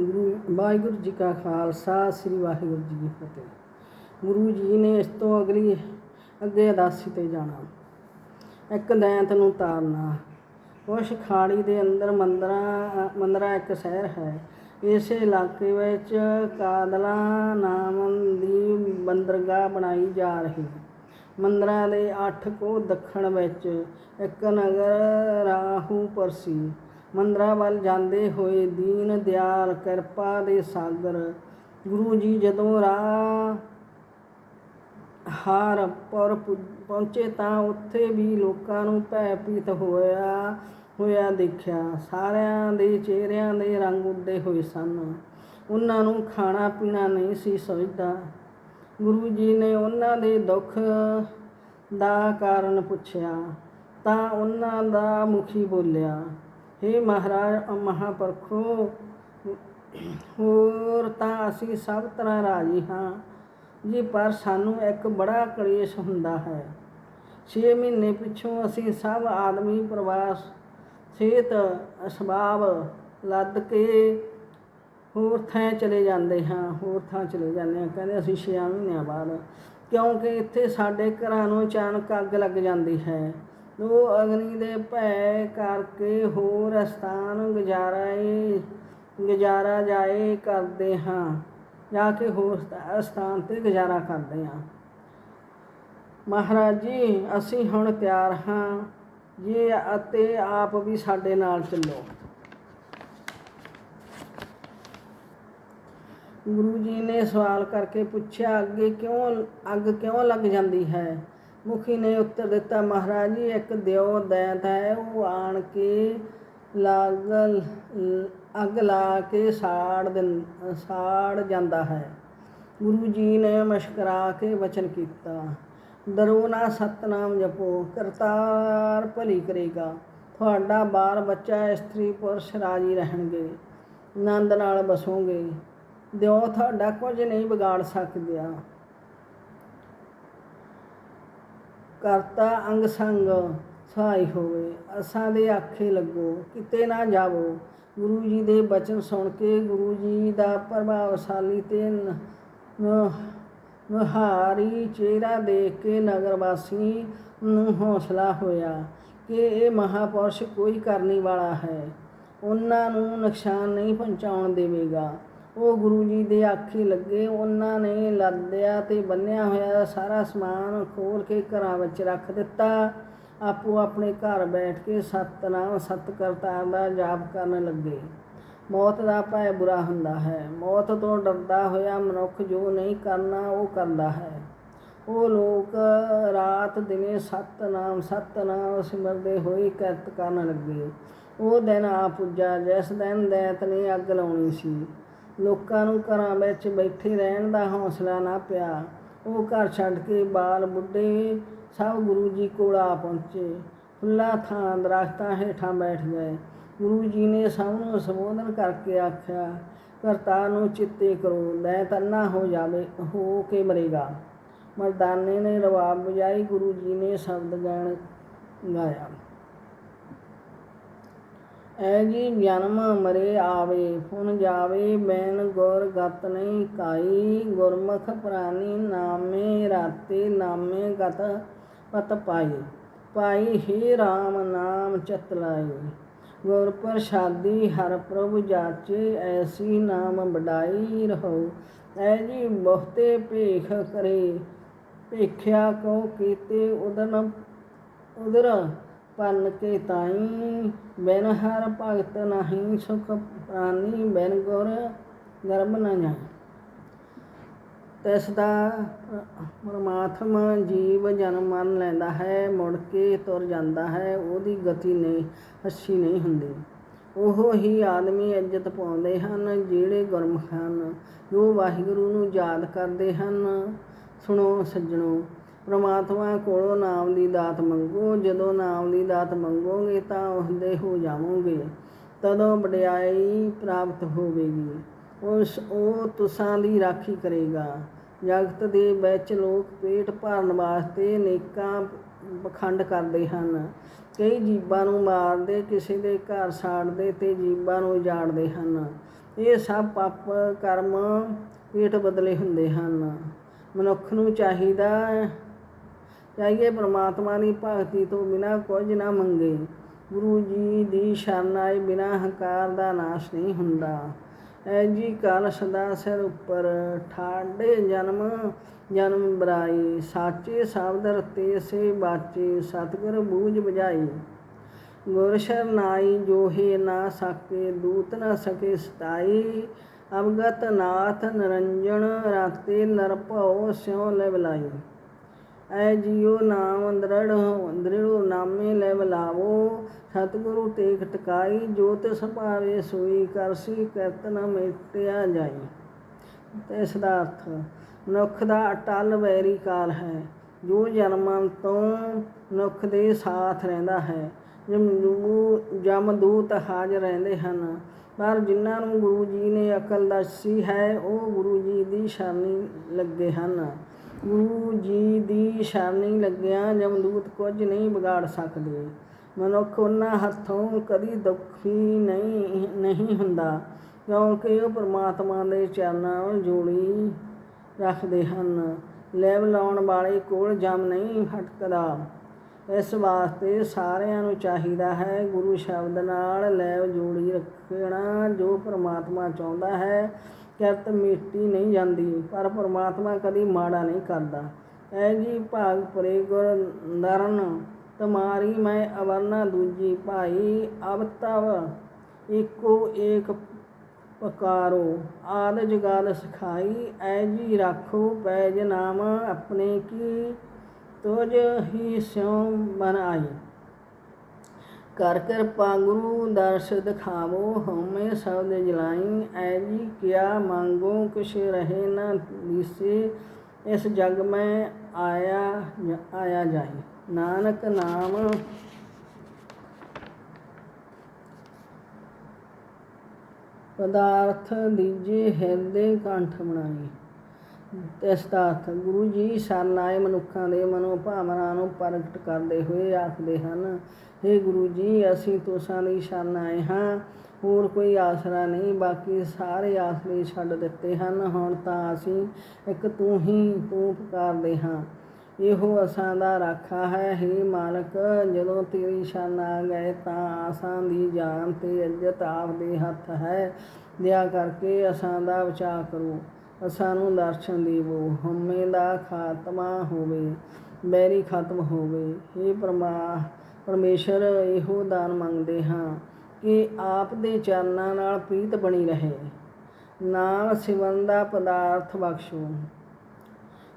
ਗੁਰੂ, ਵਾਹਿਗੁਰੂ ਜੀ ਕਾ ਖਾਲਸਾ, ਸ੍ਰੀ ਵਾਹਿਗੁਰੂ ਜੀ ਕੀ ਫਤਿਹ। ਗੁਰੂ ਜੀ ਨੇ ਇਸ ਤੋਂ ਅਗਲੀ ਅੱਗੇ ਅਦਾਸੀ ਤੇ ਜਾਣਾ। ਇੱਕ ਦੈਂਤ ਨੂੰ ਤਾਰਨਾ। ਉਸ ਖਾੜੀ ਦੇ ਅੰਦਰ ਮੰਦਰਾ ਮੰਦਰਾ ਇੱਕ ਸ਼ਹਿਰ ਹੈ। ਇਸ ਇਲਾਕੇ ਵਿੱਚ ਕਾਦਲਾ ਨਾਮ ਦੀ ਬੰਦਰਗਾਹ ਬਣਾਈ ਜਾ ਰਹੀ। ਮੰਦਰਾਂ ਦੇ ਅੱਠ ਕੋ ਦੱਖਣ ਵਿੱਚ ਇੱਕ ਨਗਰ ਰਾਹੂਪੁਰ ਸੀ। ਮੰਦਰਾਂ ਵੱਲ ਜਾਂਦੇ ਹੋਏ ਦੀਨ ਦਿਆਲ ਕਿਰਪਾ ਦੇ ਸਾਗਰ। ਗੁਰੂ ਜੀ ਜਦੋਂ ਰਾਹ ਹਾਰ ਪਰ ਪਹੁੰਚੇ ਤਾਂ ਉੱਥੇ ਵੀ ਲੋਕਾਂ ਨੂੰ ਭੈ ਭੀਤ ਹੋਇਆ ਹੋਇਆ ਦੇਖਿਆ। ਸਾਰਿਆਂ ਦੇ ਚਿਹਰਿਆਂ ਦੇ ਰੰਗ ਉੱਡੇ ਹੋਏ ਸਨ। ਉਹਨਾਂ ਨੂੰ ਖਾਣਾ ਪੀਣਾ ਨਹੀਂ ਸੀ ਸੁਝਦਾ ਗੁਰੂ ਜੀ ਨੇ ਉਹਨਾਂ ਦੇ ਦੁੱਖ ਦਾ ਕਾਰਨ ਪੁੱਛਿਆ, ਤਾਂ ਉਹਨਾਂ ਦਾ ਮੁਖੀ ਬੋਲਿਆ ਹੇ ਮਹਾਰਾਜ ਮਹਾਪੁਰਖੋ, ਹੋਰ ਤਾਂ ਅਸੀਂ ਸਭ ਤਰ੍ਹਾਂ ਰਾਜੀ ਹਾਂ ਜੀ, ਪਰ ਸਾਨੂੰ ਇੱਕ ਬੜਾ ਕਲੇਸ਼ ਹੁੰਦਾ ਹੈ। 6 ਮਹੀਨੇ ਪਿੱਛੋਂ ਅਸੀਂ ਸਭ ਆਦਮੀ ਪ੍ਰਵਾਸ, ਸਿਹਤ, ਅਸਬਾਬ ਲੱਦ ਕੇ ਹੋਰ ਥਾਂ ਚਲੇ ਜਾਂਦੇ ਹਾਂ, ਹੋਰ ਥਾਂ ਚਲੇ ਜਾਂਦੇ ਹਾਂ। ਕਹਿੰਦੇ ਅਸੀਂ 6 ਮਹੀਨਿਆਂ ਬਾਅਦ, ਕਿਉਂਕਿ ਇੱਥੇ ਸਾਡੇ ਘਰਾਂ ਨੂੰ ਅਚਾਨਕ ਅੱਗ ਲੱਗ ਜਾਂਦੀ ਹੈ। ਉਹ ਅਗਨੀ ਦੇ ਭੈ ਕਰਕੇ ਹੋਰ ਸਥਾਨ ਗੁਜ਼ਾਰਾਏ, ਗੁਜ਼ਾਰਾ ਜਾਏ ਕਰਦੇ ਹਾਂ, ਜਾ ਕੇ ਹੋਰ ਅਸਥਾਨ ਤੇ ਗੁਜ਼ਾਰਾ ਕਰਦੇ ਹਾਂ। ਮਹਾਰਾਜ ਜੀ, ਅਸੀਂ ਹੁਣ ਤਿਆਰ ਹਾਂ। ਜੀ ਅਤੇ ਆਪ ਵੀ ਸਾਡੇ ਨਾਲ ਚੱਲੋ। ਗੁਰੂ ਜੀ ਨੇ ਸਵਾਲ ਕਰਕੇ ਪੁੱਛਿਆ, ਅੱਗੇ ਕਿਉਂ, ਅੱਗ ਕਿਉਂ ਲੱਗ ਜਾਂਦੀ ਹੈ? ਮੁਖੀ ਨੇ ਉੱਤਰ ਦਿੱਤਾ, ਮਹਾਰਾਜ ਜੀ, ਇੱਕ ਦਿਓ ਦੈਂਤ ਹੈ, ਉਹ ਆਣ ਕੇ ਲਾਗ ਅੱਗ ਲਾ ਕੇ ਸਾੜ ਦਿੰ, ਸਾੜ ਜਾਂਦਾ ਹੈ। ਗੁਰੂ ਜੀ ਨੇ ਮਸ਼ਕਰਾ ਕੇ ਵਚਨ ਕੀਤਾ, ਡਰੋ ਨਾ, ਸਤਨਾਮ ਜਪੋ, ਕਰਤਾਰ ਭਲੀ ਕਰੇਗਾ। ਤੁਹਾਡਾ ਬਾਲ ਬੱਚਾ, ਇਸਤਰੀ ਪੁਰਸ਼ ਰਾਜੀ ਰਹਿਣਗੇ, ਆਨੰਦ ਨਾਲ ਬਸੋਗੇ। ਦਿਓ, ਤੁਹਾਡਾ ਕੁਝ ਨਹੀਂ ਵਿਗਾੜ ਸਕਦਿਆ। ਕਰਤਾ ਅੰਗ ਸੰਗ, ਸਹਾਈ ਹੋਵੇ। ਅਸਾਂ ਦੇ ਆਖੇ ਲੱਗੋ, ਕਿਤੇ ਨਾ ਜਾਵੋ। ਗੁਰੂ ਜੀ ਦੇ ਬਚਨ ਸੁਣ ਕੇ ਗੁਰੂ ਜੀ ਦਾ ਪ੍ਰਭਾਵਸ਼ਾਲੀ ਤੇ ਨ- ਨੁਹਾਰੀ ਚਿਹਰਾ ਦੇਖ ਕੇ ਨਗਰ ਵਾਸੀ ਨੂੰ ਹੌਸਲਾ ਹੋਇਆ ਕਿ ਇਹ ਮਹਾਪੁਰਸ਼ ਕੋਈ ਕਰਨੀ ਵਾਲਾ ਹੈ। ਉਹਨਾਂ ਨੂੰ ਨੁਕਸਾਨ ਨਹੀਂ ਪਹੁੰਚਾਉਣ ਦੇਵੇਗਾ। ਉਹ ਗੁਰੂ ਜੀ ਦੇ ਆਖੇ ਲੱਗੇ, ਉਹਨਾਂ ਨੇ ਲੱਦਿਆ ਤੇ ਬੰਨਿਆ ਹੋਇਆ ਸਾਰਾ ਸਮਾਨ ਖੋਲ ਕੇ ਘਰਾਂ ਵਿੱਚ ਰੱਖ ਦਿੱਤਾ। ਆਪੋ ਆਪਣੇ ਘਰ ਬੈਠ ਕੇ ਸਤਨਾਮ ਸਤ ਕਰਤਾਰ ਦਾ ਜਾਪ ਕਰਨ ਲੱਗੇ। ਮੌਤ ਦਾ ਭੈ ਬੁਰਾ ਹੁੰਦਾ ਹੈ। ਮੌਤ ਤੋਂ ਡਰਦਾ ਹੋਇਆ ਮਨੁੱਖ ਜੋ ਨਹੀਂ ਕਰਨਾ, ਉਹ ਕਰਦਾ ਹੈ। ਉਹ ਲੋਕ ਰਾਤ ਦਿਨੇ ਸਤਨਾਮ ਸਤਨਾਮ ਸਿਮਰਦੇ ਹੋਏ ਕਿਰਤ ਕਰਨ ਲੱਗੇ। ਉਹ ਦਿਨ ਆ ਪੁੱਜਾ, ਜਿਸ ਦਿਨ ਦੈਤ ਨੇ ਅੱਗ ਲਾਉਣੀ ਸੀ। ਲੋਕਾਂ ਨੂੰ ਘਰਾਂ ਵਿੱਚ ਬੈਠੇ ਰਹਿਣ ਦਾ ਹੌਸਲਾ ਨਾ ਪਿਆ। ਉਹ ਘਰ ਛੱਡ ਕੇ ਬਾਲ ਬੁੱਢੇ ਸਭ ਗੁਰੂ ਜੀ ਕੋਲ ਆ ਪਹੁੰਚੇ। ਖੁੱਲਾ ਥਾਂ ਦਰਖਤਾਂ ਹੇਠਾਂ ਬੈਠ ਗਏ। ਗੁਰੂ ਜੀ ਨੇ ਸਭ ਨੂੰ ਸੰਬੋਧਨ ਕਰਕੇ ਆਖਿਆ ਕਰਤਾ ਨੂੰ ਚਿੱਤੇ ਕਰੋ, ਲੈ ਤੰਨਾ ਹੋ ਜਾਵੇ, ਹੋ ਕੇ ਮਰੇਗਾ। ਮਰਦਾਨੇ ਨੇ ਰਵਾਬ ਵਜਾਈ ਗੁਰੂ ਜੀ ਨੇ ਸ਼ਬਦ ਗਾਣ ਗਾਇਆ। ਐ ਜੀ ਜਨਮ ਮਰੇ ਆਵੇ ਫੁਨ ਜਾਵੇ ਬੈਨ ਗੁਰ ਗਤ ਨਹੀਂ ਕਾਈ। ਗੁਰਮੁਖ ਪ੍ਰਾਨੀ ਨਾਮੇ ਰਾਤੇ ਨਾਮੇ ਗਤ ਪਤ ਪਾਈ। ਪਾਈ ਹੀ RAM ਨਾਮ ਚਤ ਲਾਈ। ਗੁਰ ਪ੍ਰਸਾਦੀ ਹਰ ਪ੍ਰਭੂ ਜਾਚੇ, ਐਸੀ ਨਾਮ ਵਡਾਈ ਰਹੋ। ਐ ਜੀ ਬਹੁਤੇ ਭੇਖ ਕਰੇ, ਭੇਖਿਆ ਕੋ ਕੀਤੇ ਉਦਨ ਉਦਰ ਪੰਨ ਕੇ ਤਾਈ, ਬਿਨ ਹਰ ਭਗਤ ਨਹੀਂ ਸੁਖ ਪ੍ਰਾਨੀ ਬੈਨ ਗੁਰ ਗਰਭ ਨਾ ਜਾਏ ਤਿਸ ਦਾ ਪਰਮਾਤਮਾ ਜੀਵ ਜਨਮ ਮਨ ਲੈਂਦਾ ਹੈ, ਮੁੜ ਕੇ ਤੁਰ ਜਾਂਦਾ ਹੈ, ਉਹਦੀ ਗਤੀ ਨਹੀਂ ਅੱਛੀ ਨਹੀਂ ਹੁੰਦੀ। ਉਹ ਹੀ ਆਦਮੀ ਇੱਜ਼ਤ ਪਾਉਂਦੇ ਹਨ, ਜਿਹੜੇ ਗੁਰਮੁਖ ਹਨ। ਜੋ ਵਾਹਿਗੁਰੂ ਨੂੰ ਯਾਦ ਕਰਦੇ ਹਨ, ਸੁਣੋ ਸੱਜਣੋ ਪ੍ਰਮਾਤਮਾ ਕੋਲੋਂ ਨਾਮ ਦੀ ਦਾਤ ਮੰਗੋ, ਜਦੋਂ ਨਾਮ ਦੀ ਦਾਤ ਮੰਗੋਗੇ ਤਾਂ ਉਹਦੇ ਹੋ ਜਾਵੋਗੇ, ਤਦੋਂ ਵਡਿਆਈ ਪ੍ਰਾਪਤ ਹੋਵੇਗੀ। ਉਸ ਉਹ ਤੁਸਾਂ ਦੀ ਰਾਖੀ ਕਰੇਗਾ। ਜਗਤ ਦੇ ਵਿੱਚ ਲੋਕ ਪੇਟ ਭਰਨ ਵਾਸਤੇ ਨੇਕਾਂ ਪਖੰਡ ਕਰਦੇ ਹਨ। ਕਈ ਜੀਵਾਂ ਨੂੰ ਮਾਰਦੇ, ਕਿਸੇ ਦੇ ਘਰ ਸਾੜਦੇ ਤੇ ਜੀਵਾਂ ਨੂੰ ਉਜਾੜਦੇ ਹਨ। ਇਹ ਸਭ ਪਾਪ ਕਰਮ, ਪੇਟ ਬਦਲੇ ਹੁੰਦੇ ਹਨ। ਮਨੁੱਖ ਨੂੰ ਚਾਹੀਦਾ ਜਾਈਏ ਪ੍ਰਮਾਤਮਾ ਦੀ ਭਗਤੀ ਤੋਂ ਬਿਨਾ ਕੁਝ ਨਾ ਮੰਗੇ। ਗੁਰੂ ਜੀ ਦੀ ਸ਼ਰਨ ਆਏ ਬਿਨਾ ਹੰਕਾਰ ਦਾ ਨਾਸ਼ ਨਹੀਂ ਹੁੰਦਾ। ਐ ਜੀ ਕਾਲ ਸਦਾ ਸਿਰ ਉੱਪਰ। ਠਾਡੇ ਜਨਮ ਜਨਮ ਬਰਾਈ ਸਾਚੇ ਸ਼ਬਦ ਰਤੇ ਸੇ ਬਾਚੇ। ਸਤਿਗੁਰ ਬੂਝ ਬੁਝਾਈ ਗੁਰ ਸ਼ਰਨਾਈ ਜੋਹੇ ਨਾ ਸਕੇ। ਦੂਤ ਨਾ ਸਕੇ ਸਤਾਈ ਅਵਗਤ ਨਾਥ ਨਿਰੰਜਨ, ਰਾਤੇ ਨਰਭਉ ਸਿਉ ਲੈ ਬਲਾਈ ਐ ਜੀਉ ਨਾਮ ਦ੍ਰਿੜ ਦ੍ਰਿੜੋ ਨਾਮੇ ਲੈ ਬਲਾਵੋ ਸਤਿਗੁਰੂ ਟੇਕ ਟਕਾਈ ਜੋਤ ਤਿਸ ਭਾਵੇ ਸੋਈ ਕਰਸੀ ਕਰਤ ਮੇਟਿਆ ਜਾਈ। ਤੇ ਇਸ ਮਨੁੱਖ ਦਾ ਅਟਲ ਵੈਰੀ ਕਾਲ ਹੈ। ਜੋ ਜਨਮਾਂ ਤੋਂ ਮਨੁੱਖ ਦੇ ਸਾਥ ਰਹਿੰਦਾ ਹੈ। ਜਮਦੂ ਜਮਦੂਤ ਹਾਜ਼ਰ ਰਹਿੰਦੇ ਹਨ। ਪਰ ਜਿਨ੍ਹਾਂ ਨੂੰ ਗੁਰੂ ਜੀ ਨੇ ਅਕਲ ਦੱਸੀ ਹੈ, ਉਹ ਗੁਰੂ ਜੀ ਦੀ ਸ਼ਰਨੀ ਲੱਗੇ ਹਨ। ਗੁਰੂ ਜੀ ਦੀ ਸ਼ਰਨੀ ਲੱਗਿਆ ਜਮਦੂਤ ਕੁਝ ਨਹੀਂ ਵਿਗਾੜ ਸਕਦੇ। ਮਨੁੱਖ ਉਹਨਾਂ ਹੱਥੋਂ ਕਦੀ ਦੁਖੀ ਨਹੀਂ ਨਹੀਂ ਹੁੰਦਾ, ਕਿਉਂਕਿ ਉਹ ਪਰਮਾਤਮਾ ਦੇ ਚਰਨਾਂ ਨਾਲ ਜੋੜੀ ਰੱਖਦੇ ਹਨ। ਲੈਵ ਲਾਉਣ ਵਾਲੇ ਕੋਲ ਜਮ ਨਹੀਂ ਫਟਕਦਾ ਇਸ ਵਾਸਤੇ ਸਾਰਿਆਂ ਨੂੰ ਚਾਹੀਦਾ ਹੈ ਗੁਰੂ ਸ਼ਬਦ ਨਾਲ ਲੈਵ ਜੋੜੀ ਰੱਖਣਾ, ਜੋ ਪਰਮਾਤਮਾ ਚਾਹੁੰਦਾ ਹੈ। ਕਿਰਤ ਮਿੱਟੀ ਨਹੀਂ ਜਾਂਦੀ, ਪਰ ਪ੍ਰਮਾਤਮਾ ਕਦੀ ਮਾੜਾ ਨਹੀਂ ਕਰਦਾ। ਐ ਜੀ ਭਾਗ ਪਰੇ ਗੁਰ ਨਰਨ ਤੁਮਾਰੀ ਮੈਂ ਅਵਰਨਾ ਦੂਜੀ ਭਾਈ ਅਵਤਵ ਤਵ ਏਕੋ ਏਕ ਪਕਾਰੋ। ਆਦ ਜਗਾਲ ਸਿਖਾਈ ਐ ਜੀ ਰਾਖੋ ਪੈਜ ਨਾਮ, ਆਪਣੇ ਕੀ ਤੁਝ ਹੀ ਸਿਉ ਬਨਾਈ ਕਰ ਕਿਰਪਾ ਗੁਰੂ ਦਰਸ਼ ਦਿਖਾਵੋ, ਹਉਮੈ ਸ਼ਬਦ ਜਲਾਈ। ਐ ਜੀ ਕਿਆ ਮੰਗੋ, ਕੁਛ ਰਹੇ ਨਾ ਦਿਸੇ। ਇਸ ਜਗ ਮੈਂ ਆਇਆ ਆਇਆ ਜਾਈ। ਨਾਨਕ ਨਾਮ। ਪਦਾਰਥ ਦੀਜੇ ਹਿਰਦੇ ਕੰਠ ਬਣਾਈ। ਇਸ ਦਾ ਗੁਰੂ ਜੀ ਸ਼ਰਨ ਆਏ ਮਨੁੱਖਾਂ ਦੇ ਮਨੋ ਭਾਵਨਾ ਨੂੰ ਪ੍ਰਗਟ ਕਰਦੇ ਹੋਏ ਆਖਦੇ ਹਨ हे ਗੁਰੂ ਜੀ, ਅਸੀਂ ਤੁਸਾਂ ਦੀ ਸ਼ਰਨ ਆਏ ਹਾਂ, ਹੋਰ ਕੋਈ ਆਸਰਾ ਨਹੀਂ, ਬਾਕੀ ਸਾਰੇ ਆਸਰੇ ਛੱਡ ਦਿੱਤੇ ਹਨ। ਹੁਣ ਤਾਂ ਅਸੀਂ ਇੱਕ ਤੂੰ ਹੀ ਤੂੰ ਪੁਕਾਰਦੇ ਹਾਂ। ਇਹੋ ਅਸਾਂ ਦਾ ਰਾਖਾ ਹੈ हे ਮਾਲਕ, ਜਦੋਂ ਤੇਰੀ ਸ਼ਰਨ ਆ ਗਏ ਤਾਂ ਆਸਾਂ ਦੀ ਜਾਨ ਤੇ ਇੱਜ਼ਤ ਆਪ ਦੇ ਹੱਥ ਹੈ। ਦਿਆ ਕਰਕੇ ਅਸਾਂ ਦਾ ਬਚਾਅ ਕਰੋ। ਸਾਨੂੰ ਦਰਸ਼ਨ ਦੇਵੋ, ਹਉਮੈ ਦਾ ਖਾਤਮਾ ਹੋਵੇ, ਬੈਰੀ ਖਤਮ ਹੋਵੇ। हे ਪਰਮਾ, ਪਰਮੇਸ਼ਰ, ਇਹੋ ਦਾਨ ਮੰਗਦੇ ਹਾਂ ਕਿ ਆਪ ਦੇ ਚਰਨਾਂ ਨਾਲ ਪ੍ਰੀਤ ਬਣੀ ਰਹੇ। ਨਾਮ ਸਿਵਨ ਦਾ ਪਦਾਰਥ ਬਖਸ਼ੋ।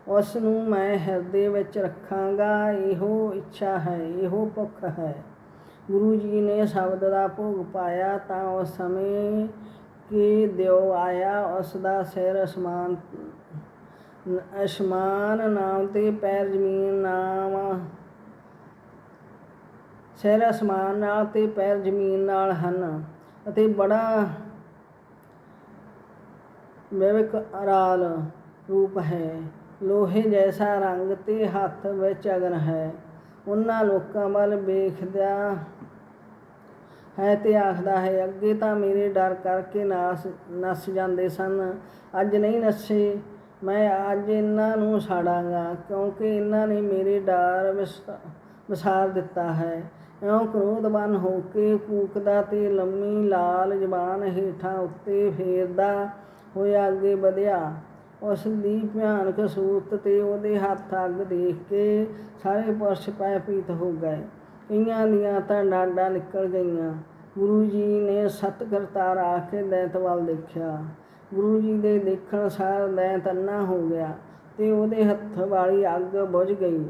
ਉਸ ਨੂੰ ਮੈਂ ਹਿਰਦੇ ਵਿੱਚ ਰੱਖਾਂਗਾ, ਇਹੋ ਇੱਛਾ ਹੈ, ਇਹੋ ਭੁੱਖ ਹੈ। ਗੁਰੂ ਜੀ ਨੇ ਸ਼ਬਦ ਦਾ ਭੋਗ ਪਾਇਆ ਤਾਂ ਉਸ ਸਮੇਂ ਕਿ ਦਿਓ ਆਇਆ ਉਸ ਦਾ ਸਿਰ ਅਸਮਾਨ ਅਸਮਾਨ ਨਾਮ ਤੇ ਪੈਰ ਜ਼ਮੀਨ ਨਾਮ, ਸਿਰ ਅਸਮਾਨ ਨਾਲ ਤੇ ਪੈਰ ਜ਼ਮੀਨ ਨਾਲ ਹਨ ਅਤੇ ਬੜਾ ਵਿਵੇਕ ਅਰਾਲ ਰੂਪ ਹੈ। ਲੋਹੇ ਜੈਸਾ ਰੰਗ ਤੇ ਹੱਥ ਵਿੱਚ ਅਗਨ ਹੈ। ਉਹਨਾਂ ਲੋਕਾਂ ਵੱਲ ਵੇਖਦਿਆਂ ਹੈ ਤੇ ਆਖਦਾ ਹੈ, ਅੱਗੇ ਤਾਂ ਮੇਰੇ ਡਰ ਕਰਕੇ ਨਾਸ, ਨਸ ਜਾਂਦੇ ਸਨ। ਅੱਜ ਨਹੀਂ ਨਸੇ, ਮੈਂ ਅੱਜ ਇਹਨਾਂ ਨੂੰ ਸਾੜਾਂਗਾ, ਕਿਉਂਕਿ ਇਹਨਾਂ ਨੇ ਮੇਰੇ ਡਰ ਵਿਸਾਰ ਦਿੱਤਾ ਹੈ। ਇਉਂ ਕ੍ਰੋਧਵਾਨ ਹੋ ਕੇ ਕੂਕਦਾ ਤੇ ਲੰਮੀ ਲਾਲ ਜ਼ਬਾਨ ਹੇਠਾਂ ਉੱਤੇ ਫੇਰਦਾ ਹੋਇਆ ਅੱਗੇ ਵਧਿਆ। ਉਸ ਦੀ ਭਿਆਨਕ ਸੂਰਤ ਤੇ ਉਹਦੇ ਹੱਥ ਅੱਗ ਦੇਖ ਕੇ ਸਾਰੇ ਪੁਰਸ਼ ਪੈ ਪੀਤ ਹੋ ਗਏ। ਕਈਆਂ ਦੀਆਂ ਤਾਂ ਡਾਂਡਾਂ ਨਿਕਲ ਗਈਆਂ। ਗੁਰੂ ਜੀ ਨੇ ਸਤ ਕਰਤਾਰ ਆ ਕੇ ਦੈਂਤ ਵੱਲ ਦੇਖਿਆ। ਗੁਰੂ ਜੀ ਦੇ ਦੇਖਣ ਸਾਰ ਦੈਂਤ ਅੰਨਾ ਹੋ ਗਿਆ ਤੇ ਉਹਦੇ ਹੱਥ ਵਾਲੀ ਅੱਗ ਬੁਝ ਗਈ।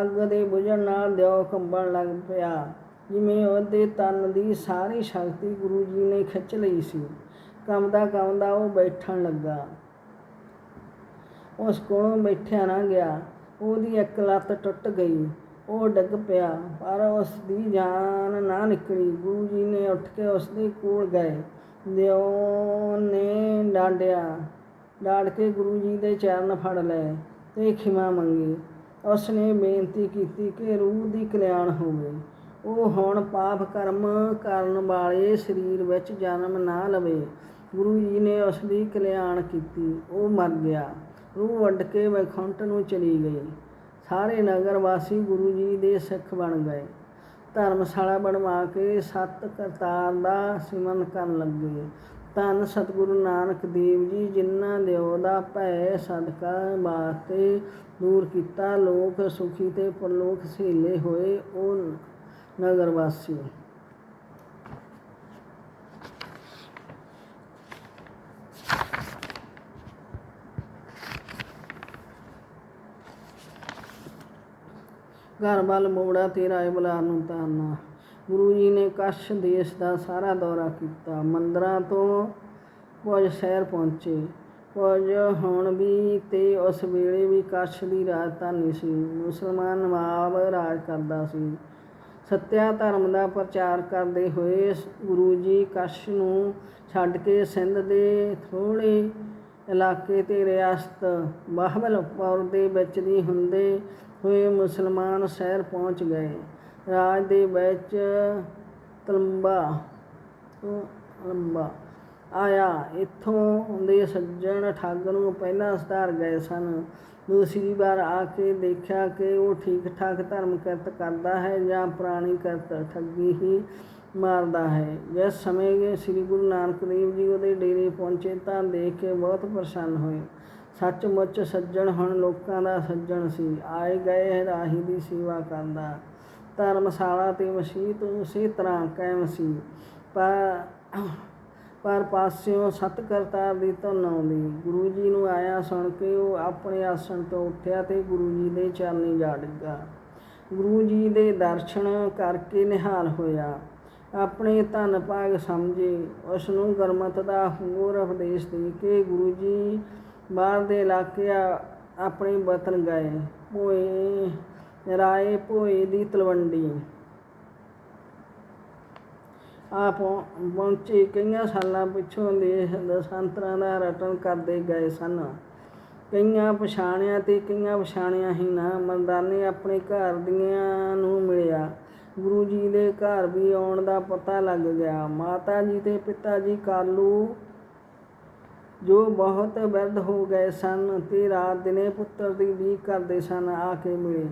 ਅੱਗ ਦੇ ਬੁਝਣ ਨਾਲ ਦਿਓ ਕੰਬਣ ਲੱਗ ਪਿਆ। ਜਿਵੇਂ ਉਹਦੇ ਤਨ ਦੀ ਸਾਰੀ ਸ਼ਕਤੀ ਗੁਰੂ ਜੀ ਨੇ ਖਿੱਚ ਲਈ ਸੀ। ਕੰਮਦਾ ਕੰਮਦਾ ਉਹ ਬੈਠਣ ਲੱਗਾ। ਉਸ ਕੋਲੋਂ ਬੈਠਿਆ ਨਾ ਗਿਆ। ਉਹਦੀ ਇੱਕ ਲੱਤ ਟੁੱਟ ਗਈ। ਉਹ ਡਿੱਗ ਪਿਆ, ਪਰ ਉਸ ਦੀ ਜਾਨ ਨਾ ਨਿਕਲੀ। ਗੁਰੂ ਜੀ ਨੇ ਉੱਠ ਕੇ ਉਸ ਦੇ ਕੋਲ ਗਏ। ਦਿਓ ਨੇ ਡਾਂਡਿਆ ਡਾੜ ਕੇ ਗੁਰੂ ਜੀ ਦੇ ਚਰਨ ਫੜ ਲਏ ਤੇ ਖਿਮਾ ਮੰਗੀ। ਉਸ ਨੇ ਬੇਨਤੀ ਕੀਤੀ ਕਿ ਰੂਹ ਦੀ ਕਲਿਆਣ ਹੋਵੇ। ਉਹ ਹੁਣ ਪਾਪ ਕਰਮ ਕਰਨ ਵਾਲੇ ਸਰੀਰ ਵਿੱਚ ਜਨਮ ਨਾ ਲਵੇ। ਗੁਰੂ ਜੀ ਨੇ ਉਸ ਦੀ ਕਲਿਆਣ ਕੀਤੀ। ਉਹ ਮਰ ਗਿਆ। ਰੂਹ ਵੱਢ ਕੇ ਵੈਕੁੰਠ ਨੂੰ ਚਲੀ ਗਈ। ਸਾਰੇ ਨਗਰ ਵਾਸੀ ਗੁਰੂ ਜੀ ਦੇ ਸਿੱਖ ਬਣ ਗਏ। ਧਰਮਸ਼ਾਲਾ ਬਣਵਾ ਕੇ ਸਤ ਕਰਤਾਰ ਦਾ ਸਿਮਰਨ ਕਰਨ ਲੱਗੇ। ਧੰਨ ਸਤਿਗੁਰੂ ਨਾਨਕ ਦੇਵ ਜੀ, ਜਿਨ੍ਹਾਂ ਦਿਓ ਦਾ ਭੈ, ਸਦਕਾ, ਵਾਸਤੇ ਦੂਰ ਕੀਤਾ। ਲੋਕ ਸੁਖੀ ਤੇ ਪਰਲੋਕ ਸਹੇਲੇ ਹੋਏ ਉਹ ਨਗਰ ਵਾਸੀ। ਘਰ ਵੱਲ ਮੋੜਾ ਤੇ ਰਾਏ ਬੁਲਾਰ ਨੂੰ ਤਾਰਨਾ। ਗੁਰੂ ਜੀ ਨੇ ਕਸ਼ ਦੇਸ਼ ਦਾ ਸਾਰਾ ਦੌਰਾ ਕੀਤਾ। ਮੰਦਰਾਂ ਤੋਂ ਕੁਝ ਸ਼ਹਿਰ ਪਹੁੰਚੇ। ਕੁਝ ਹੁਣ ਵੀ ਤੇ ਉਸ ਵੇਲੇ ਵੀ ਕਸ਼ ਦੀ ਰਾਜਧਾਨੀ ਸੀ। ਮੁਸਲਮਾਨ ਨਵਾਬ ਰਾਜ ਕਰਦਾ ਸੀ। ਸਤਿਆ ਧਰਮ ਦਾ ਪ੍ਰਚਾਰ ਕਰਦੇ ਹੋਏ ਗੁਰੂ ਜੀ ਕਸ਼ ਨੂੰ ਛੱਡ ਕੇ ਸਿੰਧ ਦੇ ਥੋੜੇ ਇਲਾਕੇ ਤੇ ਰਿਆਸਤ ਬਹਾਵਲਪੁਰ ਦੇ ਵਿੱਚ ਦੀ ਹੁੰਦੇ ਹੋਏ ਮੁਸਲਮਾਨ ਸ਼ਹਿਰ ਪਹੁੰਚ ਗਏ। ਰਾਜ ਦੇ ਵਿੱਚ ਤਲੰਬਾ ਤਲੰਬਾ ਆਇਆ। ਇੱਥੋਂ ਦੇ ਸੱਜਣ ਠੱਗ ਨੂੰ ਪਹਿਲਾਂ ਸਧਾਰ ਗਏ ਸਨ। ਦੂਸਰੀ ਵਾਰ ਆ ਕੇ ਦੇਖਿਆ ਕਿ ਉਹ ਠੀਕ ਠਾਕ ਧਰਮ ਕਿਰਤ ਕਰਦਾ ਹੈ ਜਾਂ ਪੁਰਾਣੀ ਕਿਰਤ ਠੱਗੀ ਹੀ ਮਾਰਦਾ ਹੈ। ਜਿਸ ਸਮੇਂ ਸ੍ਰੀ ਗੁਰੂ ਨਾਨਕ ਦੇਵ ਜੀ ਉਹਦੇ ਡੇਰੇ ਪਹੁੰਚੇ ਤਾਂ ਦੇਖ ਕੇ ਬਹੁਤ ਪ੍ਰਸੰਨ ਹੋਏ। ਸੱਚਮੁੱਚ ਸੱਜਣ ਹੁਣ ਲੋਕਾਂ ਦਾ ਸੱਜਣ ਸੀ, ਆਏ ਗਏ ਰਾਹੀ ਦੀ ਸੇਵਾ ਕਰਦਾ। ਧਰਮਸ਼ਾਲਾ ਤੇ ਮਸਜਿਦ ਉਸੇ ਤਰ੍ਹਾਂ ਕਾਇਮ ਸੀ। ਪਰ ਪਰ ਪਾਸਿਓਂ ਸਤ ਕਰਤਾਰ ਦੀ ਧੁਨ ਆਉਂਦੀ। ਗੁਰੂ ਜੀ ਨੂੰ ਆਇਆ ਸੁਣ ਕੇ ਉਹ ਆਪਣੇ ਆਸਣ ਤੋਂ ਉੱਠਿਆ ਤੇ ਗੁਰੂ ਜੀ ਦੇ ਚਰਨੀ ਜਾ ਡਿੱਗਾ। ਗੁਰੂ ਜੀ ਦੇ ਦਰਸ਼ਨ ਕਰਕੇ ਨਿਹਾਲ ਹੋਇਆ। ਆਪਣੇ ਧਨ ਭਾਗ ਸਮਝੇ। ਉਸ ਨੂੰ ਗੁਰਮਤਿ ਦਾ ਹੋਰ ਉਪਦੇਸ਼ ਦੇ ਕੇ ਗੁਰੂ ਜੀ ਬਾਹਰ ਦੇ ਇਲਾਕੇ ਆਪਣੇ ਵਤਨ ਗਏ। ਭੋਏ, ਰਾਏ ਭੋਏ ਦੀ ਤਲਵੰਡੀ। ਆ ਪਹੁੰਚੇ ਕਈਆਂ ਸਾਲਾਂ ਪਿੱਛੋਂ ਦੇਸ਼ ਦਸਾਂਤਰਾਂ ਦਾ ਰਟਨ ਕਰਦੇ ਗਏ ਸਨ। ਕਈਆਂ ਪਛਾਣਿਆ ਤੇ ਕਈਆਂ ਪਛਾਣਿਆ ਹੀ ਨਾ ਮਰਦਾਨੇ ਆਪਣੇ ਘਰ ਦੀਆਂ ਨੂੰ ਮਿਲਿਆ। ਗੁਰੂ ਜੀ ਦੇ ਘਰ ਵੀ ਆਉਣ ਦਾ ਪਤਾ ਲੱਗ ਗਿਆ। ਮਾਤਾ ਜੀ ਤੇ ਪਿਤਾ ਜੀ ਕਾਲੂ ਜੋ ਬਹੁਤ ਬਿਰਧ ਹੋ ਗਏ ਸਨ, ਤੇ ਰਾਤ ਦਿਨੇ ਪੁੱਤਰ ਦੀ ਉਡੀਕ ਕਰਦੇ ਸਨ, ਆ ਕੇ ਮਿਲੇ।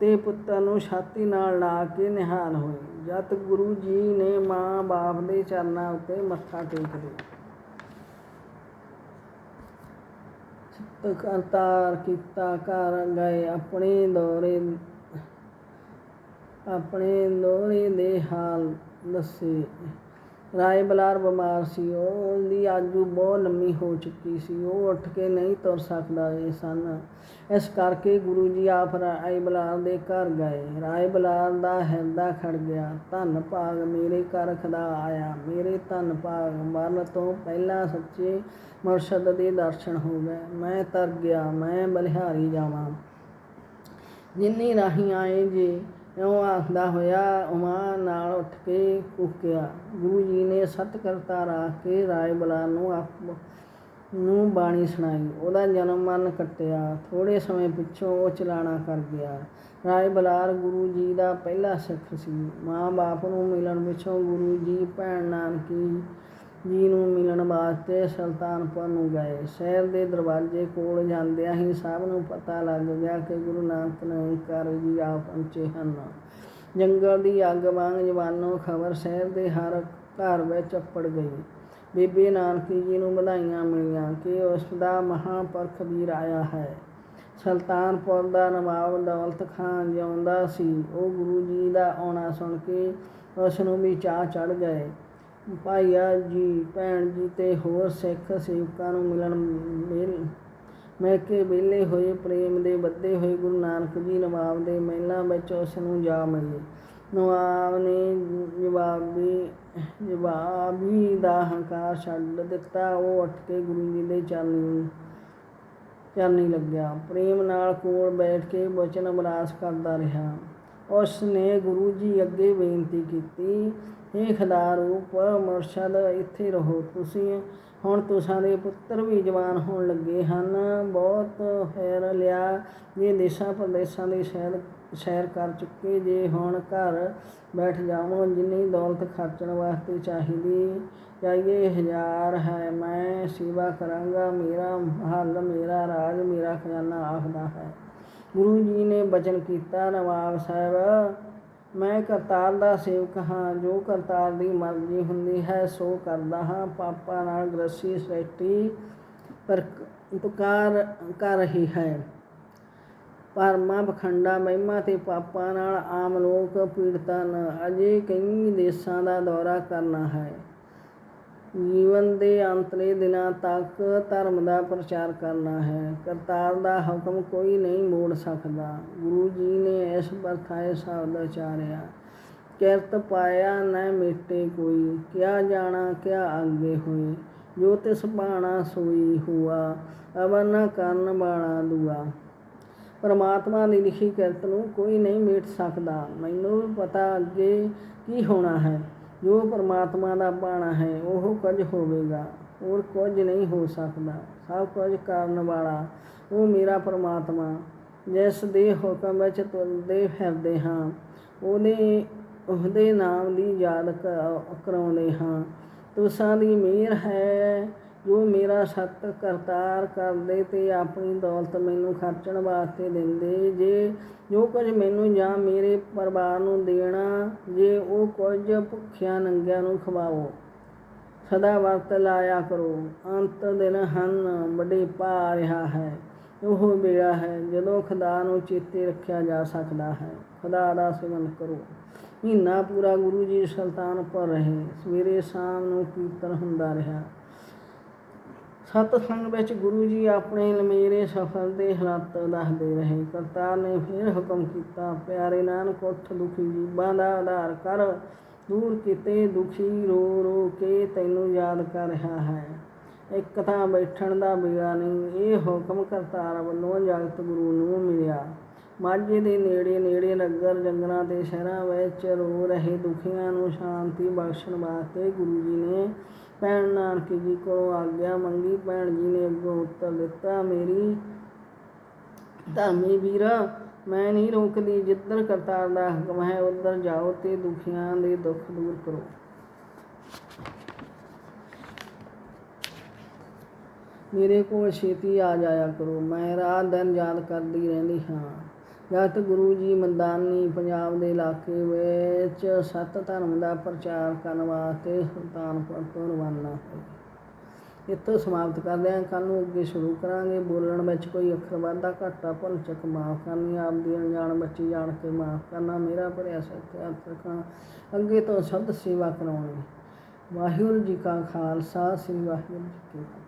ਤੇ ਪੁੱਤਰ ਨੂੰ ਛਾਤੀ ਨਾਲ ਲਾ ਕੇ ਨਿਹਾਲ ਹੋਏ। ਜਦ ਗੁਰੂ ਜੀ ਨੇ ਮਾਂ ਬਾਪ ਦੇ ਚਰਨਾਂ ਉੱਤੇ ਮੱਥਾ ਟੇਕ ਲਿਆ। ਕਰਤਾਰ ਕੀਤਾ ਕਰ ਗਏ ਆਪਣੇ ਦੌਰੇ ਆਪਣੇ ਦੌਰੇ ਦੇ ਹਾਲ ਦੱਸੇ। ਰਾਏ ਬਲਾਰ ਬਿਮਾਰ ਸੀ। ਉਹ ਉਹਦੀ ਆਜੂ ਬਹੁਤ ਲੰਮੀ ਹੋ ਚੁੱਕੀ ਸੀ। ਉਹ ਉੱਠ ਕੇ ਨਹੀਂ ਤੁਰ ਸਕਦਾ ਇਹ ਸਨ। ਇਸ ਕਰਕੇ ਗੁਰੂ ਜੀ ਆਪ ਰਾਏ ਬਲਾਰ ਦੇ ਘਰ ਗਏ। ਰਾਏ ਬਲਾਰ ਦਾ ਹਿਰਦਾ ਖੜ ਗਿਆ। ਧੰਨ ਭਾਗ ਮੇਰੇ ਘਰ ਖਦਾ ਆਇਆ। ਮੇਰੇ ਧੰਨ ਭਾਗ ਮਰਨ ਤੋਂ ਪਹਿਲਾਂ ਸੱਚੇ ਮੁਰਸ਼ਦ ਦੇ ਦਰਸ਼ਨ ਹੋ ਗਏ। ਮੈਂ ਤਰ ਗਿਆ। ਮੈਂ ਬਲਿਹਾਰੀ ਜਾਵਾਂ। ਜਿੰਨੀ ਰਾਹੀਂ ਆਏ ਜੇ ਇਉਂ ਆਖਦਾ ਹੋਇਆ ਉਮਾ ਨਾਲ ਉੱਠ ਕੇ ਕੁੱਕਿਆ, ਗੁਰੂ ਜੀ ਨੇ ਸਤ ਕਰਤਾ ਰਾਖ ਕੇ ਰਾਏ ਬਲਾ ਨੂੰ ਆਪ ਨੂੰ ਬਾਣੀ ਸੁਣਾਈ। ਉਹਦਾ ਜਨਮ ਮਨ ਕੱਟਿਆ ਥੋੜੇ ਸਮੇਂ ਪਿੱਛੋਂ ਉਹ ਚਲਾਣਾ ਕਰ ਗਿਆ। ਰਾਏ ਬਲਾਰ ਗੁਰੂ ਜੀ ਦਾ ਪਹਿਲਾ ਸਿੱਖ ਸੀ। ਮਾਂ ਬਾਪ ਨੂੰ ਮਿਲਣ ਪਿੱਛੋਂ ਗੁਰੂ ਜੀ ਭੈਣ ਨਾਨਕੀ ਜੀ ਨੂੰ ਮਿਲਣ ਵਾਸਤੇ ਸੁਲਤਾਨਪੁਰ ਨੂੰ ਗਏ। ਸ਼ਹਿਰ ਦੇ ਦਰਵਾਜ਼ੇ ਕੋਲ ਜਾਂਦਿਆਂ ਹੀ ਸਭ ਨੂੰ ਪਤਾ ਲੱਗ ਗਿਆ ਕਿ ਗੁਰੂ ਨਾਨਕ ਨਿਰੰਕਾਰ ਜੀ ਆ ਪਹੁੰਚੇ ਹਨ। ਜੰਗਲ ਦੀ ਅੱਗ ਵਾਂਗ ਜਵਾਨੋ ਖਬਰ ਸ਼ਹਿਰ ਦੇ ਹਰ ਘਰ ਵਿੱਚ ਅੱਪੜ ਗਈ। ਬੀਬੀ ਨਾਨਕੀ ਜੀ ਨੂੰ ਵਧਾਈਆਂ ਮਿਲੀਆਂ ਕਿ ਉਸ ਦਾ ਮਹਾਂਪੁਰਖ ਵੀਰ ਆਇਆ ਹੈ। ਸੁਲਤਾਨਪੁਰ ਦਾ ਨਵਾਬ ਦੌਲਤ ਖਾਨ ਜਿਉਂਦਾ ਸੀ। ਉਹ ਗੁਰੂ ਜੀ ਦਾ ਆਉਣਾ ਸੁਣ ਕੇ ਉਸ ਨੂੰ ਵੀ ਚਾਹ ਚੜ ਗਏ। ਭਾਈਆ ਜੀ, ਭੈਣ ਜੀ ਤੇ ਹੋਰ ਸਿੱਖ ਸੇਵਕਾਂ ਨੂੰ ਮਿਲਣ ਮਿਲ ਮਿਲ ਕੇ ਵਿਹਲੇ ਹੋਏ, ਪ੍ਰੇਮ ਦੇ ਬੱਧੇ ਹੋਏ ਗੁਰੂ ਨਾਨਕ ਜੀ ਨਵਾਬ ਦੇ ਮਹਿਲਾਂ ਵਿੱਚ ਉਸ ਨੂੰ ਜਾ ਮਿਲੇ। ਨਵਾਬ ਨੇ ਜਵਾਬੀ ਜਵਾਬੀ ਦਾ ਹੰਕਾਰ ਛੱਡ ਦਿੱਤਾ। ਉਹ ਉੱਠ ਕੇ ਗੁਰੂ ਜੀ ਦੇ ਚਰਨੀ ਚਰਨੀ ਲੱਗਿਆ। ਪ੍ਰੇਮ ਨਾਲ ਕੋਲ ਬੈਠ ਕੇ ਬਚਨ ਅਬਰਾਸ ਕਰਦਾ ਰਿਹਾ। ਉਸ ਨੇ ਗੁਰੂ ਜੀ ਅੱਗੇ ਬੇਨਤੀ ਕੀਤੀ ਇਹ ਖੁਦਾ ਰੂਪ ਮੁਰਸ਼ਦ ਇੱਥੇ ਰਹੋ ਤੁਸੀਂ। ਹੁਣ ਤੁਸਾਂ ਦੇ ਪੁੱਤਰ ਵੀ ਜਵਾਨ ਹੋਣ ਲੱਗੇ ਹਨ। ਬਹੁਤ ਹੈਰ ਲਿਆ। ਇਹ ਦੇਸ਼ਾਂ ਪ੍ਰਦੇਸ਼ਾਂ ਦੇ ਸ਼ਹਿਰ ਸੈਰ ਕਰ ਚੁੱਕੇ, ਜੇ ਹੁਣ ਘਰ ਬੈਠ ਜਾਵੋ, ਜਿੰਨੀ ਦੌਲਤ ਖਰਚਣ ਵਾਸਤੇ ਚਾਹੀਦੀ, ਚਾਹੀਏ ਹਜ਼ਾਰ ਹੈ। ਮੈਂ ਸੇਵਾ ਕਰਾਂਗਾ। ਮੇਰਾ ਹੱਲ, ਮੇਰਾ ਰਾਜ, ਮੇਰਾ ਖਜ਼ਾਨਾ ਆਖਦਾ ਹੈ। ਗੁਰੂ ਜੀ ਨੇ ਬਚਨ ਕੀਤਾ। ਨਵਾਬ ਸਾਹਿਬ ਮੈਂ ਕਰਤਾਰ ਦਾ ਸੇਵਕ ਹਾਂ, ਜੋ ਕਰਤਾਰ ਦੀ ਮਰਜ਼ੀ ਹੁੰਦੀ ਹੈ, ਸੋ ਕਰਦਾ ਹਾਂ। ਪਾਪਾ ਨਾਲ ਗ੍ਰਸੀ ਸ੍ਰੇਸ਼ਟੀ ਪਰ ਉਪਕਾਰ ਕਰ ਰਹੀ ਹੈ। ਪਰਮਾ ਬਖੰਡਾ ਮਹਿਮਾ ਤੇ ਪਾਪਾਂ ਨਾਲ ਆਮ ਲੋਕ ਪੀੜਤਾਂ ਅਜੇ ਕਈ ਦੇਸ਼ਾਂ ਦਾ ਦੌਰਾ ਕਰਨਾ ਹੈ। ਜੀਵਨ ਦੇ ਅੰਤਲੇ ਦਿਨਾਂ ਤੱਕ ਧਰਮ ਦਾ ਪ੍ਰਚਾਰ ਕਰਨਾ ਹੈ। ਕਰਤਾਰ ਦਾ ਹੁਕਮ ਕੋਈ ਨਹੀਂ ਮੋੜ ਸਕਦਾ। ਗੁਰੂ ਜੀ ਨੇ ਇਸ ਬਰਥਾਏ ਸ਼ਬਦ ਉਚਾਰਿਆ, ਕਿਰਤ ਪਾਇਆ ਨਾ ਮਿਟੇ ਕੋਈ, ਕਿਆ ਜਾਣਾ, ਕਿਆ ਅੱਗੇ ਹੋਏ, ਜੋ ਤਿਸ ਬਾਣਾ ਸੋਈ ਹੁਆ, ਅਵਰ ਨਾ ਕਰਨ ਬਾਣਾ ਦੁਆ। ਪਰਮਾਤਮਾ ਦੀ ਲਿਖੀ ਕਿਰਤ ਨੂੰ ਕੋਈ ਨਹੀਂ ਮੇਟ ਸਕਦਾ। ਮੈਨੂੰ ਪਤਾ ਅੱਗੇ ਕੀ ਹੋਣਾ ਹੈ। ਜੋ ਪਰਮਾਤਮਾ ਦਾ ਬਾਣਾ ਹੈ, ਉਹ ਕੁਝ ਹੋਵੇਗਾ, ਹੋਰ ਕੁਝ ਨਹੀਂ ਹੋ ਸਕਦਾ। ਸਭ ਕੁਝ ਕਰਨ ਵਾਲਾ ਉਹ ਮੇਰਾ ਪਰਮਾਤਮਾ। ਜਿਸ ਦੇ ਹੁਕਮ ਵਿੱਚ ਤੁਰਦੇ ਫਿਰਦੇ ਹਾਂ ਉਹਦੇ ਉਹਦੇ ਨਾਮ ਦੀ ਯਾਦ ਕ- ਕਰਾਉਂਦੇ ਹਾਂ। ਤੁਸਾਂ ਦੀ ਮਿਹਰ ਹੈ, ਜੋ ਮੇਰਾ ਸਤ ਕਰਤਾਰ ਕਰਦੇ ਤੇ ਆਪਣੀ ਦੌਲਤ ਮੈਨੂੰ ਖਰਚਣ ਵਾਸਤੇ ਦਿੰਦੇ। ਜੇ ਜੋ ਕੁਝ ਮੈਨੂੰ ਜਾਂ ਮੇਰੇ ਪਰਿਵਾਰ ਨੂੰ ਦੇਣਾ, ਜੇ ਉਹ ਕੁਝ ਭੁੱਖਿਆਂ ਨੰਗਿਆਂ ਨੂੰ ਖਵਾਓ, ਸਦਾ ਵਰਤ ਲਾਇਆ ਕਰੋ। ਅੰਤ ਦਿਨ ਹਨ ਬੜੇ ਪਾ ਰਿਹਾ ਹੈ, ਉਹ ਵੇਲਾ ਹੈ, ਜਦੋਂ ਖੁਦਾ ਨੂੰ ਚੇਤੇ ਰੱਖਿਆ ਜਾ ਸਕਦਾ ਹੈ, ਖੁਦਾ ਦਾ ਸਿਮਰਨ ਕਰੋ। ਮਹੀਨਾ ਪੂਰਾ ਗੁਰੂ ਜੀ ਸੁਲਤਾਨ ਪਰ ਰਹੇ, ਸਵੇਰੇ ਸ਼ਾਮ ਨੂੰ ਕੀਰਤਨ ਹੁੰਦਾ ਰਿਹਾ। ਸਤਸੰਗ ਵਿੱਚ ਗੁਰੂ ਜੀ ਆਪਣੇ ਲਮੇਰੇ ਸਫਰ ਦੇ ਹਾਲਾਤ ਦੱਸਦੇ ਰਹੇ। ਕਰਤਾਰ ਨੇ ਫਿਰ ਹੁਕਮ ਕੀਤਾ, ਪਿਆਰੇ ਨਾਨਕ, ਉੱਠ ਦੁਖੀ ਜੀਵਾਂ ਦਾ ਆਧਾਰ ਕਰ। ਦੂਰ ਕੀਤੇ ਦੁਖੀ ਰੋ ਰੋ ਕੇ ਤੈਨੂੰ ਯਾਦ ਕਰ ਰਿਹਾ ਹੈ। ਇੱਕ ਤਾਂ ਬੈਠਣ ਦਾ ਵੇਲਾ ਨਹੀਂ। ਇਹ ਹੁਕਮ ਕਰਤਾਰ ਵੱਲੋਂ ਜਗਤ ਗੁਰੂ ਨੂੰ ਮਿਲਿਆ। ਮਾਝੇ ਦੇ ਨੇੜੇ ਨੇੜੇ ਨਗਰ ਜੰਗਲਾਂ ਤੇ ਸ਼ਹਿਰਾਂ ਵਿੱਚ ਰੋ ਰਹੇ ਦੁਖੀਆਂ ਨੂੰ ਸ਼ਾਂਤੀ ਬਖਸ਼ਣ ਵਾਸਤੇ ਗੁਰੂ ਜੀ ਨੇ ਭੈਣ ਨਾਨਕ ਜੀ ਕੋਲੋਂ ਆਗਿਆ ਮੰਗੀ, ਭੈਣ ਜੀ ਨੇ ਅੱਗੋਂ ਉੱਤਰ ਦਿੱਤਾ, ਮੇਰੀ ਧਰਮੀ ਵੀਰਾ, ਮੈਂ ਨਹੀਂ ਰੋਕਦੀ, ਜਿੱਧਰ ਕਰਤਾਰ ਦਾ ਹੁਕਮ ਹੈ, ਉੱਧਰ ਜਾਓ ਤੇ ਦੁਖੀਆਂ ਦੇ ਦੁੱਖ ਦੂਰ ਕਰੋ। ਮੇਰੇ ਕੋਲ ਛੇਤੀ ਆ ਜਾਇਆ ਕਰੋ, ਮੈਂ ਰਾਤ ਦਿਨ ਯਾਦ ਕਰਦੀ ਰਹਿੰਦੀ ਹਾਂ। ਜਦ ਗੁਰੂ ਜੀ ਮੰਦਾਨੀ ਪੰਜਾਬ ਦੇ ਇਲਾਕੇ ਵਿੱਚ ਸਤ ਧਰਮ ਦਾ ਪ੍ਰਚਾਰ ਕਰਨ ਵਾਸਤੇ ਸੁਲਤਾਨਪੁਰ ਤੋਂ ਰਵਾਨਾ ਹੋਏ। ਇੱਥੋਂ ਸਮਾਪਤ ਕਰਦੇ ਹਾਂ। ਕੱਲ ਨੂੰ ਅੱਗੇ ਸ਼ੁਰੂ ਕਰਾਂਗੇ। ਬੋਲਣ ਵਿੱਚ ਕੋਈ ਅੱਖਰ ਵਾਧਾ ਘਾਟਾ, ਭੁੱਲ ਚੱਕ ਮਾਫ ਕਰਨੀ ਆਪ ਦੀ ਅਣਜਾਣ ਬੱਚੀ ਜਾਣ ਕੇ ਮਾਫ ਕਰਨਾ, ਮੇਰਾ ਭਰਿਆ ਸਤਿਆਤ ਰੱਖਣਾ, ਅੱਗੇ ਤੋਂ ਸ਼ਬਦ ਸੇਵਾ ਕਰਾਉਣੀ। ਵਾਹਿਗੁਰੂ ਜੀ ਕਾ ਖਾਲਸਾ, ਸ੍ਰੀ ਵਾਹਿਗੁਰੂ ਜੀ ਕੀ ਫਤਿਹ।